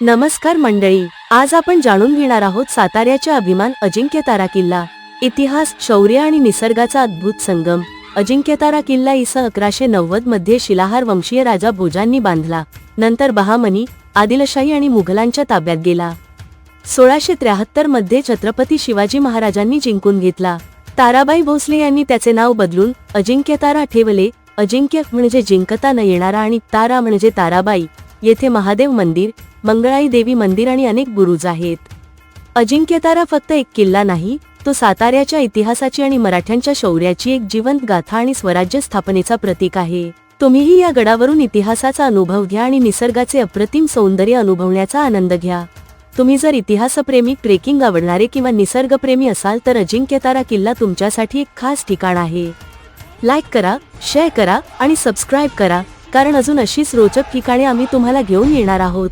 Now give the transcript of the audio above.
नमस्कार मंडळी आज आपण जाणून घेणार आहोत साताऱ्याच्या अभिमान अजिंक्यतारा किल्ला इतिहास शौर्य आणि निसर्गाचा अद्भुत संगम. अजिंक्यतारा किल्ला इस अकराशे नव्वदमध्ये शिलाहार वंशीय राजा भोजांनी बांधला. नंतर बहामनी आदिलशाही आणि मुघलांच्या ताब्यात गेला. सोळाशे त्र्याहत्तरमध्ये छत्रपती शिवाजी महाराजांनी जिंकून घेतला. ताराबाई भोसले यांनी त्याचे नाव बदलून अजिंक्यतारा ठेवले. अजिंक्य म्हणजे जिंकता न येणारा आणि तारा म्हणजे ताराबाई. येथे महादेव मंदिर मंगळाई देवी मंदिर आणि अनेक बुरुज आहेत. अजिंक्यतारा फक्त एक किल्ला नाही तो साताऱ्याच्या इतिहासाची आणि मराठ्यांच्या शौर्याची एक जिवंत गाथा आणि स्वराज्य स्थापनेचा प्रतीक आहे. तुम्हीही या गडावरून इतिहासाचा अनुभव घ्या आणि निसर्गाचे अप्रतिम सौंदर्य अनुभवण्याचा आनंद घ्या. तुम्ही जर इतिहासप्रेमी ट्रेकिंग आवडणारे किंवा निसर्गप्रेमी असाल तर अजिंक्यतारा किल्ला तुमच्यासाठी एक खास ठिकाण आहे. लाईक करा शेअर करा आणि सबस्क्राईब करा कारण अजून अशीच रोचक ठिकाणे आम्ही तुम्हाला घेऊन येणार आहोत.